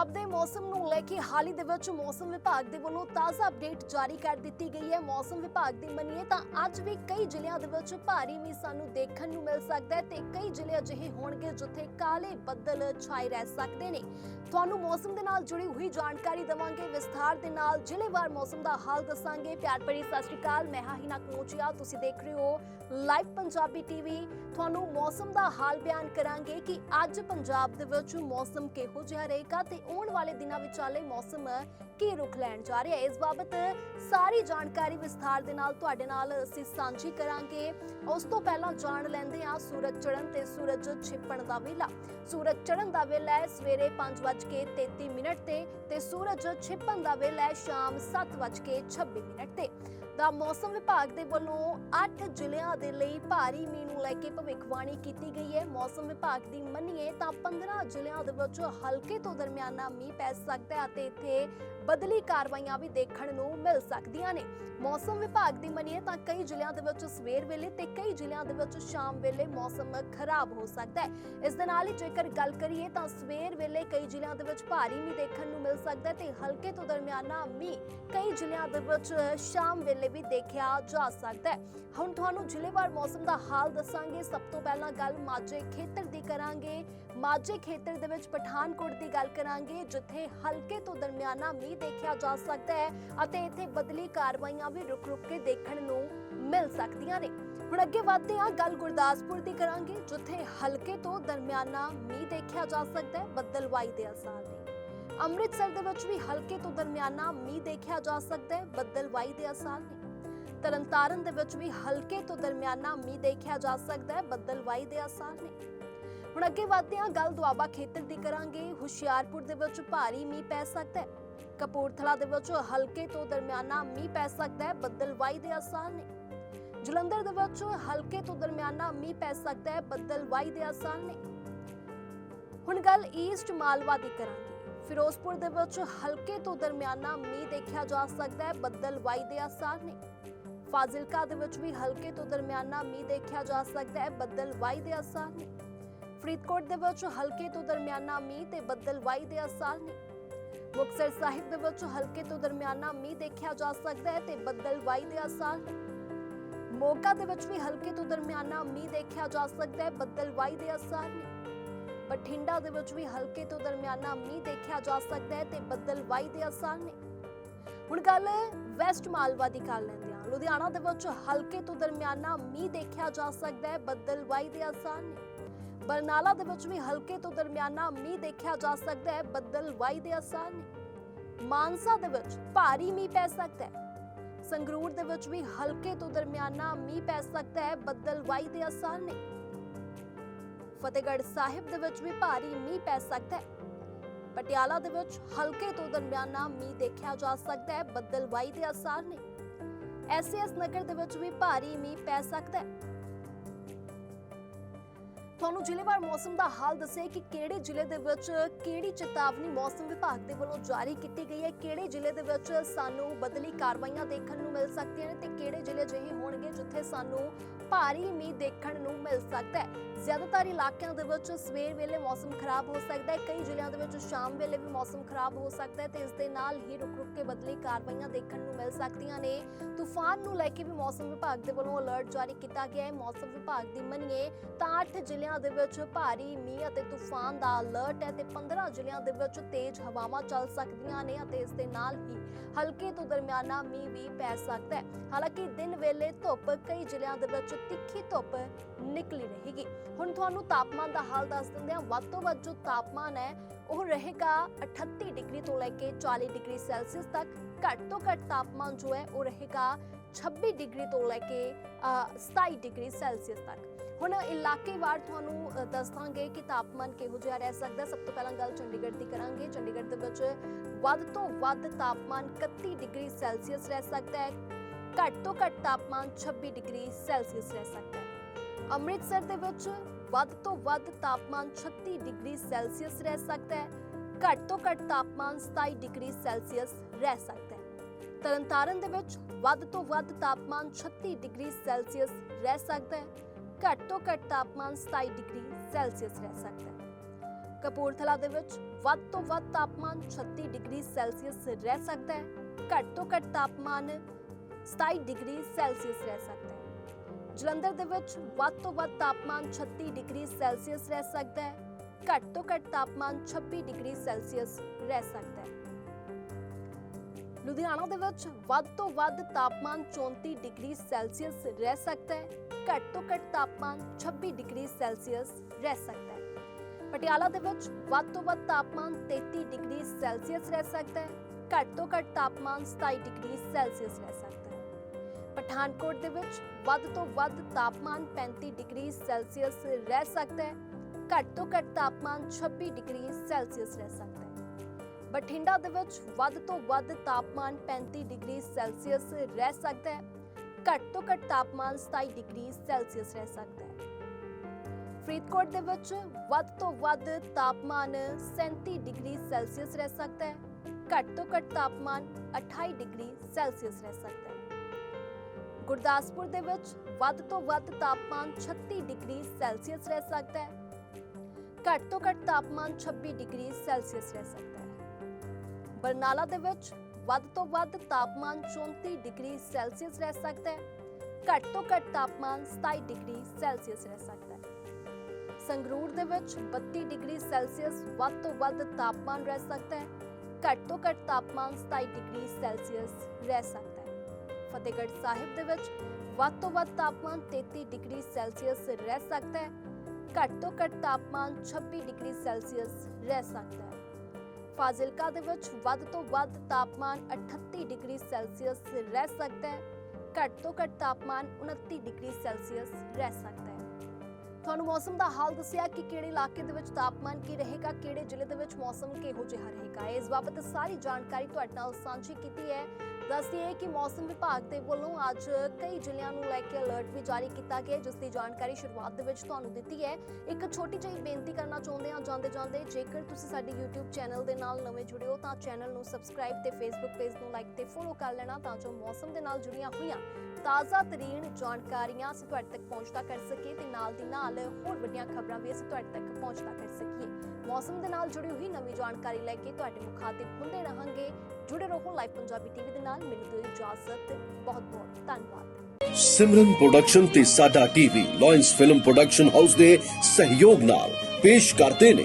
ਪੰਜਾਬ ਦੇ ਮੌਸਮ ਨੂੰ ਲੈ ਕੇ ਹਾਲ ਹੀ ਦੇ ਵਿੱਚ ਮੌਸਮ ਵਿਭਾਗ ਦੇ ਵੱਲੋਂ ਤਾਜ਼ਾ ਅਪਡੇਟ ਜਾਰੀ ਕਰ ਦਿੱਤੀ ਗਈ ਹੈ। ਮੌਸਮ ਵਿਭਾਗ ਦੀ ਮੰਨੀਏ ਤਾਂ ਅੱਜ ਵੀ ਕਈ ਜ਼ਿਲ੍ਹਿਆਂ ਦੇ ਵਿੱਚ ਭਾਰੀ ਮੀਂਹ ਸਾਨੂੰ ਦੇਖਣ ਨੂੰ ਮਿਲ ਸਕਦਾ ਹੈ ਤੇ ਕਈ ਜ਼ਿਲ੍ਹੇ ਅਜਿਹੇ ਹੋਣਗੇ ਜਿੱਥੇ ਕਾਲੇ ਬੱਦਲ ਛਾਏ ਰਹਿ ਸਕਦੇ ਨੇ। ਤੁਹਾਨੂੰ ਮੌਸਮ ਦੇ ਨਾਲ ਜੁੜੀ ਹੋਈ ਜਾਣਕਾਰੀ ਦਵਾਂਗੇ। ਵਿਸਥਾਰ ਦੇ ਨਾਲ ਜ਼ਿਲ੍ਹੇਵਾਰ ਮੌਸਮ ਦਾ ਹਾਲ ਦੱਸਾਂਗੇ। ਪਿਆਰ ਭਰੀ ਸਤਿ ਸ਼੍ਰੀ ਅਕਾਲ, ਮੈਂ ਹਾਂ ਹਿਨਾ ਕੋਚਿਆ ਤੁਸੀਂ ਦੇਖ ਰਹੇ ਹੋ ਲਾਈਵ ਪੰਜਾਬੀ ਟੀਵੀ। ਤੁਹਾਨੂੰ ਮੌਸਮ ਦਾ ਹਾਲ ਬਿਆਨ ਕਰਾਂਗੇ ਕਿ ਅੱਜ ਪੰਜਾਬ ਦੇ ਵਿੱਚ ਮੌਸਮ ਕਿਹੋ ਜਿਹਾ ਰਹੇਗਾ ਤੇ ਆਉਣ ਵਾਲੇ ਦਿਨਾਂ ਵਿੱਚ ਵਾਲੇ ਮੌਸਮ ਕੀ ਰੁਖ ਲੈਣ ਜਾ ਰਿਹਾ ਹੈ? ਇਸ ਬਾਬਤ ਸਾਰੀ ਜਾਣਕਾਰੀ ਵਿਸਥਾਰ ਦੇ ਨਾਲ ਤੁਹਾਡੇ ਨਾਲ ਅਸੀਂ ਸਾਂਝੀ ਕਰਾਂਗੇ। ਉਸ ਤੋਂ ਪਹਿਲਾਂ ਜਾਣ ਲੈਂਦੇ ਹਾਂ ਸੂਰਜ ਚੜ੍ਹਨ ਤੇ ਸੂਰਜ ਛਿਪਣ ਦਾ ਵੇਲਾ। ਸੂਰਜ ਚੜ੍ਹਨ ਦਾ ਵੇਲਾ ਹੈ ਸਵੇਰੇ 5:33 ਮਿੰਟ ਤੇ ਤੇ ਸੂਰਜ ਛਿਪਣ ਦਾ ਵੇਲਾ ਹੈ ਸ਼ਾਮ 7:26 ਮਿੰਟ ਤੇ। ਦਾ ਮੌਸਮ ਵਿਭਾਗ ਦੇ ਵੱਲੋਂ 8 ਜ਼ਿਲ੍ਹਿਆਂ ਦੇ ਲਈ ਭਾਰੀ ਮੀਂਹ ਨੂੰ ਲੈ ਕੇ ਭਵਿੱਖਬਾਣੀ ਕੀਤੀ ਗਈ ਹੈ। ਮੌਸਮ ਵਿਭਾਗ ਦੀ ਮੰਨੀਏ ਤਾਂ 15 ਜ਼ਿਲ੍ਹਿਆਂ ਦੇ ਵਿੱਚ ਹਲਕੇ ਤੋਂ ਦਰਮਿਆਨਾ ਮੀਂਹ ਪੈ ਸਕਦਾ ਹੈ ਅਤੇ ਇੱਥੇ ਬਦਲੀ ਕਾਰਵਾਈਆਂ ਵੀ ਦੇਖਣ ਨੂੰ ਮਿਲ ਸਕਦੀਆਂ ਨੇ। ਮੌਸਮ ਵਿਭਾਗ ਦੀ ਮੰਨੀਏ ਤਾਂ ਕਈ ਜ਼ਿਲ੍ਹਿਆਂ ਦੇ ਵਿੱਚ ਸਵੇਰ ਵੇਲੇ ਤੇ ਕਈ ਜ਼ਿਲ੍ਹਿਆਂ ਦੇ ਵਿੱਚ ਸ਼ਾਮ ਵੇਲੇ ਮੌਸਮ ਖਰਾਬ ਹੋ ਸਕਦਾ ਹੈ। ਇਸ ਦੇ ਨਾਲ ਹੀ ਜੇਕਰ ਗੱਲ ਕਰੀਏ ਤਾਂ ਸਵੇਰ ਵੇਲੇ ਕਈ ਜ਼ਿਲ੍ਹਿਆਂ ਦੇ ਵਿੱਚ ਭਾਰੀ ਮੀਂਹ ਦੇਖਣ ਨੂੰ ਮਿਲ ਸਕਦਾ ਹੈ ਤੇ ਹਲਕੇ ਤੋਂ ਦਰਮਿਆਨਾ ਮੀਂਹ ਕਈ ਜ਼ਿਲ੍ਹਿਆਂ ਦੇ ਵਿੱਚ ਸ਼ਾਮ ਵੇਲੇ ਵੀ ਦੇਖਿਆ ਜਾ ਸਕਦਾ ਹੈ। ਹੁਣ ਤੁਹਾਨੂੰ ਜ਼ਿਲ੍ਹੇਵਾਰ ਮੌਸਮ ਦਾ ਹਾਲ ਦੱਸਾਂਗੇ। ਸਭ ਤੋਂ ਪਹਿਲਾਂ ਗੱਲ ਮਾਝੇ ਖੇਤਰ ਦੀ ਕਰਾਂਗੇ। ਮਾਝੇ ਖੇਤਰ ਦੇ ਵਿੱਚ ਪਠਾਨਕੋਟ ਦੀ ਗੱਲ ਕਰਾਂਗੇ, ਜਿੱਥੇ ਹਲਕੇ ਤੋਂ ਦਰਮਿਆਨਾ ਮੀਂਹ ਦੇਖਿਆ ਜਾ ਸਕਦਾ ਹੈ ਅਤੇ ਇੱਥੇ ਬਦਲੀ ਕਾਰਵਾਈਆਂ ਵੀ ਰੁਕ-ਰੁਕ ਕੇ ਦੇਖਣ ਨੂੰ ਮਿਲ ਸਕਦੀਆਂ ਨੇ। ਹੁਣ ਅੱਗੇ ਵਧਦੇ ਹਾਂ, ਗੱਲ ਗੁਰਦਾਸਪੁਰ ਦੀ ਕਰਾਂਗੇ, ਜਿੱਥੇ ਹਲਕੇ ਤੋਂ ਦਰਮਿਆਨਾ ਮੀਂਹ ਦੇਖਿਆ ਜਾ ਸਕਦਾ ਹੈ ਬੱਦਲਵਾਈ ਦੇ ਅਸਰ ਨੇ ਅੰਮ੍ਰਿਤਸਰ ਦੇ ਵਿੱਚ ਵੀ ਹਲਕੇ ਤੋਂ ਦਰਮਿਆਨਾ ਮੀਂਹ ਦੇਖਿਆ ਜਾ ਸਕਦਾ ਹੈ, ਬੱਦਲਵਾਈ ਦੇ ਅਸਰ ਨੇ ਤਰਨਤਾਰਨ ਦੇ ਵਿੱਚ ਵੀ ਹਲਕੇ ਤੋਂ ਦਰਮਿਆਨਾ ਮੀਂਹ ਦੇਖਿਆ ਜਾ ਸਕਦਾ ਹੈ, ਬੱਦਲਵਾਈ ਦੇ ਅਸਰ ਨੇ ਹੁਣ ਅੱਗੇ ਵਧਦੇ ਹਾਂ, ਗੱਲ ਦੁਆਬਾ ਖੇਤਰ ਦੀ ਕਰਾਂਗੇ। ਹੁਸ਼ਿਆਰਪੁਰ ਦੇ ਵਿੱਚ ਭਾਰੀ ਮੀਂਹ ਪੈ ਸਕਦਾ ਹੈ। ਕਪੂਰਥਲਾ ਦੇ ਵਿੱਚ ਹਲਕੇ ਤੋਂ ਦਰਮਿਆਨਾ ਮੀਂਹ ਪੈ ਸਕਦਾ ਹੈ, ਬੱਦਲਵਾਈ ਦੇ ਅਸਰ ਨੇ। ਜਲੰਧਰ ਦੇ ਵਿੱਚ ਹਲਕੇ ਤੋਂ ਦਰਮਿਆਨਾ ਮੀਂਹ ਪੈ ਸਕਦਾ ਹੈ, ਬੱਦਲਵਾਈ ਦੇ ਅਸਰ ਨੇ। ਹੁਣ ਗੱਲ ਈਸਟ ਮਾਲਵਾ ਦੀ ਕਰਾਂਗੇ। ਫਿਰੋਜ਼ਪੁਰ ਦੇ ਵਿੱਚ ਹਲਕੇ ਤੋਂ ਦਰਮਿਆਨਾ ਮੀਂਹ ਦੇਖਿਆ ਜਾ ਸਕਦਾ ਹੈ, ਬੱਦਲਵਾਈ ਦੇ ਆਸਾਰ ਨੇ। ਫਾਜ਼ਿਲਕਾ ਦੇ ਵਿੱਚ ਵੀ ਹਲਕੇ ਤੋਂ ਦਰਮਿਆਨਾ ਮੀਂਹ ਦੇਖਿਆ ਜਾ ਸਕਦਾ ਹੈ, ਬੱਦਲਵਾਈ ਦੇ ਆਸਾਰ ਨੇ। ਫਰੀਦਕੋਟ ਦੇ ਵਿੱਚ ਹਲਕੇ ਤੋਂ ਦਰਮਿਆਨਾ ਮੀਂਹ ਤੇ ਬੱਦਲਵਾਈ ਦੇ ਅਸਰ ਨੇ। ਮੁਕਤਸਰ ਸਾਹਿਬ ਦੇ ਵਿੱਚ ਹਲਕੇ ਤੋਂ ਦਰਮਿਆਨਾ ਮੀਂਹ ਦੇਖਿਆ ਜਾ ਸਕਦਾ ਹੈ ਤੇ ਬੱਦਲਵਾਈ ਦੇ ਅਸਰ ਨੇ। ਮੋਗਾ ਦੇ ਵਿੱਚ ਵੀ ਹਲਕੇ ਤੋਂ ਦਰਮਿਆਨਾ ਮੀਂਹ ਦੇਖਿਆ ਜਾ ਸਕਦਾ ਹੈ ਬੱਦਲਵਾਈ ਦੇ ਅਸਰ ਨੇ। ਬਠਿੰਡਾ ਦੇ ਵਿੱਚ ਵੀ ਹਲਕੇ ਤੋਂ ਦਰਮਿਆਨਾ ਮੀਂਹ ਦੇਖਿਆ ਜਾ ਸਕਦਾ ਹੈ ਤੇ ਬੱਦਲਵਾਈ ਦੇ ਅਸਰ ਨੇ। ਹੁਣ ਗੱਲ ਵੈਸਟ ਮਾਲਵਾ ਦੀ ਕਰ ਲੈਂਦੇ ਹਾਂ। ਲੁਧਿਆਣਾ ਦੇ ਵਿੱਚ ਹਲਕੇ ਤੋਂ ਦਰਮਿਆਨਾ ਮੀਂਹ ਦੇਖਿਆ ਜਾ ਸਕਦਾ ਹੈ ਬੱਦਲਵਾਈ ਦੇ ਅਸਰ ਨੇ। ਬਰਨਾਲਾ ਦੇ ਵਿੱਚ ਵੀ ਹਲਕੇ ਤੋਂ ਦਰਮਿਆਨਾ ਮੀਂਹ ਦੇਖਿਆ ਜਾ ਸਕਦਾ ਹੈ ਬੱਦਲਵਾਈ ਦੇ ਅਸਰ ਨੇ। ਮਾਨਸਾ ਦੇ ਵਿੱਚ ਭਾਰੀ ਮੀਂਹ ਪੈ ਸਕਦਾ ਹੈ। ਸੰਗਰੂਰ ਦੇ ਵਿੱਚ ਵੀ ਹਲਕੇ ਤੋਂ ਦਰਮਿਆਨਾ ਮੀਂਹ ਪੈ ਸਕਦਾ ਹੈ ਬੱਦਲਵਾਈ ਦੇ ਅਸਰ ਨੇ। ਫਤਿਹਗੜ੍ਹ ਸਾਹਿਬ ਦੇ ਵਿੱਚ ਵੀ ਭਾਰੀ ਮੀਂਹ ਪੈ ਸਕਦਾ ਹੈ। ਪਟਿਆਲਾ ਦੇ ਵਿੱਚ ਹਲਕੇ ਤੋਂ ਦਰਮਿਆਨਾ ਮੀਂਹ ਦੇਖਿਆ ਜਾ ਸਕਦਾ ਹੈ ਬੱਦਲਵਾਈ ਦੇ ਅਸਰ ਨੇ। ਐਸਐਸ ਨਗਰ ਦੇ ਵਿੱਚ ਵੀ ਭਾਰੀ ਮੀਂਹ ਪੈ ਸਕਦਾ ਹੈ। ਤੁਹਾਨੂੰ ਜ਼ਿਲ੍ਹੇਵਾਰ ਮੌਸਮ ਦਾ ਹਾਲ ਦੱਸੇ ਕਿ ਕਿਹੜੇ ਜ਼ਿਲ੍ਹੇ ਦੇ ਵਿੱਚ ਕਿਹੜੀ ਚੇਤਾਵਨੀ ਮੌਸਮ ਵਿਭਾਗ ਦੇ ਵੱਲੋਂ ਜਾਰੀ ਕੀਤੀ ਗਈ ਹੈ? ਕਿਹੜੇ ਜ਼ਿਲ੍ਹੇ ਦੇ ਵਿੱਚ ਸਾਨੂੰ ਬਦਲੀ ਕਾਰਵਾਈਆਂ ਦੇਖਣ ਨੂੰ ਮਿਲ ਸਕਦੀਆਂ ਨੇ ਤੇ ਕਿਹੜੇ ਜ਼ਿਲ੍ਹੇ ਜਿਹੇ ਹੋਣਗੇ ਜਿੱਥੇ ਸਾਨੂੰ ਭਾਰੀ ਮੀਂਹ ਦੇਖਣ ਨੂੰ ਮਿਲ ਸਕਦਾ ਹੈ? ਜ਼ਿਆਦਾਤਰ ਇਲਾਕਿਆਂ ਦੇ ਵਿੱਚ ਸਵੇਰ ਵੇਲੇ ਮੌਸਮ ਖਰਾਬ ਹੋ ਸਕਦਾ ਹੈ। ਕਈ ਜ਼ਿਲ੍ਹਿਆਂ ਦੇ ਵਿੱਚ ਸ਼ਾਮ ਵੇਲੇ ਵੀ ਮੌਸਮ ਖਰਾਬ ਹੋ ਸਕਦਾ ਹੈ ਤੇ ਇਸ ਦੇ ਨਾਲ ਹੀ ਰੁਕ-ਰੁਕ ਕੇ ਬਦਲੀ ਕਾਰਵਾਈਆਂ ਦੇਖਣ ਨੂੰ ਮਿਲ ਸਕਦੀਆਂ ਨੇ। ਤੂਫਾਨ ਨੂੰ ਲੈ ਕੇ ਵੀ ਮੌਸਮ ਵਿਭਾਗ ਦੇ ਵੱਲੋਂ ਅਲਰਟ ਜਾਰੀ ਕੀਤਾ ਗਿਆ ਹੈ। ਮੌਸਮ ਵਿਭਾਗ ਦੀ ਮੰਨੀਏ ਤਾਂ 8 ਜ਼ਿਲ੍ਹਿਆਂ ਦੇ ਵਿੱਚ ਭਾਰੀ ਮੀਂਹ ਅਤੇ ਤੂਫਾਨ ਦਾ ਅਲਰਟ ਹੈ ਤੇ 15 ਜ਼ਿਲ੍ਹਿਆਂ ਦੇ ਵਿੱਚ ਤੇਜ਼ ਹਵਾਵਾਂ ਚੱਲ ਸਕਦੀਆਂ ਨੇ ਅਤੇ ਇਸ ਦੇ ਨਾਲ ਹੀ ਹਲਕੇ ਤੋਂ ਦਰਮਿਆਨਾ ਮੀਂਹ ਵੀ ਪੈ ਸਕਦਾ ਹੈ। ਹਾਲਾਂਕਿ ਦਿਨ ਵੇਲੇ ਧੁੱਪ ਕਈ ਜ਼ਿਲ੍ਹਿਆਂ ਦੇ ਵਿੱਚ ਤਿੱਖੀ ਧੁੱਪ ਨਿਕਲੀ ਰਹੇਗੀ। ਹੁਣ ਤੁਹਾਨੂੰ ਤਾਪਮਾਨ ਦਾ ਹਾਲ ਦੱਸ ਦਿੰਦੇ ਹਾਂ। ਵੱਧ ਤੋਂ ਵੱਧ ਜੋ ਤਾਪਮਾਨ ਹੈ ਉਹ ਰਹੇਗਾ 38 ਡਿਗਰੀ ਤੋਂ ਲੈ ਕੇ 40 ਡਿਗਰੀ ਸੈਲਸੀਅਸ ਤੱਕ। ਘੱਟ ਤੋਂ ਘੱਟ ਤਾਪਮਾਨ ਜੋ ਹੈ ਉਹ ਰਹੇਗਾ 26 ਡਿਗਰੀ ਤੋਂ ਲੈ ਕੇ ਅ, 27 ਡਿਗਰੀ ਸੈਲਸੀਅਸ ਤੱਕ। ਹੁਣ ਇਲਾਕੇਵਾਰ ਤੁਹਾਨੂੰ ਅ, ਦੱਸ ਦਾਂਗੇ ਕਿ ਤਾਪਮਾਨ ਕਿਹੋ ਜਿਹਾ ਰਹਿ ਸਕਦਾ। ਸਭ ਤੋਂ ਪਹਿਲਾਂ ਗੱਲ ਚੰਡੀਗੜ੍ਹ ਦੀ ਕਰਾਂਗੇ। ਚੰਡੀਗੜ੍ਹ ਦੇ ਵਿੱਚ ਵੱਧ ਤੋਂ ਵੱਧ ਤਾਪਮਾਨ 31 ਡਿਗਰੀ ਸੈਲਸੀਅਸ ਰਹਿ ਸਕਦਾ ਹੈ। ਘੱਟ ਤੋਂ ਘੱਟ ਤਾਪਮਾਨ 26 ਡਿਗਰੀ ਸੈਲਸੀਅਸ ਰਹਿ ਸਕਦਾ ਹੈ। ਅੰਮ੍ਰਿਤਸਰ ਦੇ ਵਿੱਚ ਵੱਧ ਤੋਂ ਵੱਧ ਤਾਪਮਾਨ 36 ਡਿਗਰੀ ਸੈਲਸੀਅਸ ਰਹਿ ਸਕਦਾ ਹੈ। ਘੱਟ ਤੋਂ ਘੱਟ ਤਾਪਮਾਨ 27 ਡਿਗਰੀ ਸੈਲਸੀਅਸ ਰਹਿ ਸਕਦਾ ਹੈ। ਤਰਨਤਾਰਨ ਦੇ ਵਿੱਚ ਵੱਧ ਤੋਂ ਵੱਧ ਤਾਪਮਾਨ 36 ਡਿਗਰੀ ਸੈਲਸੀਅਸ ਰਹਿ ਸਕਦਾ ਹੈ। ਘੱਟ ਤੋਂ ਘੱਟ ਤਾਪਮਾਨ 27 ਡਿਗਰੀ ਸੈਲਸੀਅਸ ਰਹਿ ਸਕਦਾ ਹੈ। ਕਪੂਰਥਲਾ ਦੇ ਵਿੱਚ ਵੱਧ ਤੋਂ ਵੱਧ ਤਾਪਮਾਨ 36 ਡਿਗਰੀ ਸੈਲਸੀਅਸ ਰਹਿ ਸਕਦਾ ਹੈ। ਘੱਟ ਤੋਂ ਘੱਟ ਤਾਪਮਾਨ 27 ਡਿਗਰੀ ਸੈਲਸੀਅਸ ਰਹਿ ਸਕਦਾ ਹੈ। ਜਲੰਧਰ ਦੇ ਵਿੱਚ ਵੱਧ ਤੋਂ ਵੱਧ ਤਾਪਮਾਨ 36 ਡਿਗਰੀ ਸੈਲਸੀਅਸ ਰਹਿ ਸਕਦਾ ਹੈ। ਘੱਟ ਤੋਂ ਘੱਟ ਤਾਪਮਾਨ 26 ਡਿਗਰੀ ਸੈਲਸੀਅਸ ਰਹਿ ਸਕਦਾ ਹੈ। ਲੁਧਿਆਣਾ ਦੇ ਵਿੱਚ ਵੱਧ ਤੋਂ ਵੱਧ ਤਾਪਮਾਨ 34 ਡਿਗਰੀ ਸੈਲਸੀਅਸ ਰਹਿ ਸਕਦਾ ਹੈ। ਘੱਟ ਤੋਂ ਘੱਟ ਤਾਪਮਾਨ 26 ਡਿਗਰੀ ਸੈਲਸੀਅਸ ਰਹਿ ਸਕਦਾ ਹੈ। ਪਟਿਆਲਾ ਦੇ ਵਿੱਚ ਵੱਧ ਤੋਂ ਵੱਧ ਤਾਪਮਾਨ 33 ਡਿਗਰੀ ਸੈਲਸੀਅਸ ਰਹਿ ਸਕਦਾ ਹੈ। ਘੱਟ ਤੋਂ ਘੱਟ ਤਾਪਮਾਨ 27 ਡਿਗਰੀ ਸੈਲਸੀਅਸ ਰਹਿ ਸਕਦਾ ਹੈ। ਪਠਾਨਕੋਟ ਦੇ ਵਿੱਚ ਵੱਧ ਤੋਂ ਵੱਧ ਤਾਪਮਾਨ 35 ਡਿਗਰੀ ਸੈਲਸੀਅਸ ਰਹਿ ਸਕਦਾ ਹੈ। ਘੱਟ ਤੋਂ ਘੱਟ ਤਾਪਮਾਨ 26 ਡਿਗਰੀ ਸੈਲਸੀਅਸ ਰਹਿ ਸਕਦਾ ਹੈ। ਬਠਿੰਡਾ ਦੇ ਵਿੱਚ ਵੱਧ ਤੋਂ ਵੱਧ ਤਾਪਮਾਨ 35 ਡਿਗਰੀ ਸੈਲਸੀਅਸ ਰਹਿ ਸਕਦਾ ਹੈ। ਘੱਟ ਤੋਂ ਘੱਟ ਤਾਪਮਾਨ 27 ਡਿਗਰੀ ਸੈਲਸੀਅਸ ਰਹਿ ਸਕਦਾ ਹੈ। ਫਰੀਦਕੋਟ ਦੇ ਵਿੱਚ ਵੱਧ ਤੋਂ ਵੱਧ ਤਾਪਮਾਨ 37 ਡਿਗਰੀ ਸੈਲਸੀਅਸ ਰਹਿ ਸਕਦਾ ਹੈ। ਘੱਟ ਤੋਂ ਘੱਟ ਤਾਪਮਾਨ 28 ਡਿਗਰੀ ਸੈਲਸੀਅਸ ਰਹਿ ਸਕਦਾ ਹੈ। ਗੁਰਦਾਸਪੁਰ ਦੇ ਵਿੱਚ ਵੱਧ ਤੋਂ ਵੱਧ ਤਾਪਮਾਨ 36 ਡਿਗਰੀ ਸੈਲਸੀਅਸ ਰਹਿ ਸਕਦਾ ਹੈ। ਘੱਟ ਤੋਂ ਘੱਟ ਤਾਪਮਾਨ 26 ਡਿਗਰੀ ਸੈਲਸੀਅਸ ਰਹਿ ਸਕਦਾ ਹੈ। ਬਰਨਾਲਾ ਦੇ ਵਿੱਚ ਵੱਧ ਤੋਂ ਵੱਧ ਤਾਪਮਾਨ 34 ਡਿਗਰੀ ਸੈਲਸੀਅਸ ਰਹਿ ਸਕਦਾ ਹੈ। ਘੱਟ ਤੋਂ ਘੱਟ ਤਾਪਮਾਨ 27 ਡਿਗਰੀ ਸੈਲਸੀਅਸ ਰਹਿ ਸਕਦਾ ਹੈ। ਸੰਗਰੂਰ ਦੇ ਵਿੱਚ 32 ਡਿਗਰੀ ਸੈਲਸੀਅਸ ਵੱਧ ਤੋਂ ਵੱਧ ਤਾਪਮਾਨ ਰਹਿ ਸਕਦਾ ਹੈ। ਘੱਟ ਤੋਂ ਘੱਟ ਤਾਪਮਾਨ 27 ਡਿਗਰੀ ਸੈਲਸੀਅਸ ਰਹਿ ਸਕਦਾ ਹੈ। ਫਤਿਹਗੜ੍ਹ ਸਾਹਿਬ ਦੇ ਵਿੱਚ ਵੱਧ ਤੋਂ ਵੱਧ ਤਾਪਮਾਨ 33 ਡਿਗਰੀ ਸੈਲਸੀਅਸ ਰਹਿ ਸਕਦਾ ਹੈ। ਘੱਟ ਤੋਂ ਘੱਟ ਤਾਪਮਾਨ 26 ਡਿਗਰੀ ਸੈਲਸੀਅਸ ਰਹਿ ਸਕਦਾ ਹੈ। ਫਾਜ਼ਿਲਕਾ ਦੇ ਵਿੱਚ ਵੱਧ ਤੋਂ ਵੱਧ ਤਾਪਮਾਨ 38 ਡਿਗਰੀ ਸੈਲਸੀਅਸ ਰਹਿ ਸਕਦਾ ਹੈ। ਘੱਟ ਤੋਂ ਘੱਟ ਤਾਪਮਾਨ 29 ਡਿਗਰੀ ਸੈਲਸੀਅਸ ਰਹਿ ਸਕਦਾ ਹੈ। ਤੁਹਾਨੂੰ ਮੌਸਮ ਦਾ ਹਾਲ ਦੱਸਿਆ ਕਿ ਕਿਹੜੇ ਇਲਾਕੇ ਦੇ ਵਿੱਚ ਤਾਪਮਾਨ ਕੀ ਰਹੇਗਾ, ਕਿਹੜੇ ਜ਼ਿਲ੍ਹੇ ਦੇ ਵਿੱਚ ਮੌਸਮ ਕਿਹੋ ਜਿਹਾ ਰਹੇਗਾ? ਇਸ ਬਾਬਤ ਸਾਰੀ ਜਾਣਕਾਰੀ ਤੁਹਾਡੇ ਨਾਲ ਸਾਂਝੀ ਕੀਤੀ ਹੈ। ਦੱਸਦੀ ਹੈ ਕਿ ਮੌਸਮ ਵਿਭਾਗ ਦੇ ਵੱਲੋਂ ਅੱਜ ਕਈ ਜ਼ਿਲ੍ਹਿਆਂ ਨੂੰ ਲੈ ਕੇ ਅਲਰਟ ਵੀ ਜਾਰੀ ਕੀਤਾ ਗਿਆ ਜਿਸ ਦੀ ਜਾਣਕਾਰੀ ਸ਼ੁਰੂਆਤ ਦੇ ਵਿੱਚ ਤੁਹਾਨੂੰ ਦਿੱਤੀ ਹੈ। ਇੱਕ ਛੋਟੀ ਜਿਹੀ ਬੇਨਤੀ ਕਰਨਾ ਚਾਹੁੰਦੇ ਹਾਂ ਜਾਂਦੇ ਜਾਂਦੇ ਜੇਕਰ ਤੁਸੀਂ ਸਾਡੇ YouTube ਚੈਨਲ ਦੇ ਨਾਲ ਨਵੇਂ ਜੁੜੇ ਹੋ, ਤਾਂ ਚੈਨਲ ਨੂੰ ਸਬਸਕ੍ਰਾਈਬ ਤੇ Facebook ਪੇਜ ਨੂੰ ਲਾਈਕ ਤੇ ਫੋਲੋ ਕਰ ਲੈਣਾ ਤਾਂ ਜੋ ਮੌਸਮ ਦੇ ਨਾਲ ਜੁੜੀਆਂ ਹੋਈਆਂ ਤਾਜ਼ਾ ਤਰੀਨ ਜਾਣਕਾਰੀਆਂ ਅਸੀਂ ਤੁਹਾਡੇ ਤੱਕ ਪਹੁੰਚਦਾ ਕਰ ਸਕੀਏ ਤੇ ਨਾਲ ਦੀ ਨਾਲ ਹੋਰ ਵੱਡੀਆਂ ਖਬਰਾਂ ਵੀ ਅਸੀਂ ਤੁਹਾਡੇ ਤੱਕ ਪਹੁੰਚਦਾ ਕਰ ਸਕੀਏ। ਮੌਸਮ ਦੇ ਨਾਲ ਜੁੜੀ ਹੋਈ ਨਵੀਂ ਜਾਣਕਾਰੀ ਲੈ ਕੇ ਤੁਹਾਡੇ ਮੁਖਾਤਿਬ ਹੁੰਦੇ ਰਹਾਂਗੇ। ਜੁੜੇ ਰਹੋ ਲਾਈਵ ਪੰਜਾਬੀ ਟੀਵੀ ਦੇ ਨਾਲ। ਮੈਨੂੰ ਦਿਓ ਇਜਾਜ਼ਤ। ਬਹੁਤ ਬਹੁਤ ਧੰਨਵਾਦ। ਸਿਮਰਨ ਪ੍ਰੋਡਕਸ਼ਨ ਤੇ ਸਾਡਾ TV lions film production house ਦੇ ਸਹਿਯੋਗ ਨਾਲ ਪੇਸ਼ ਕਰਦੇ ਨੇ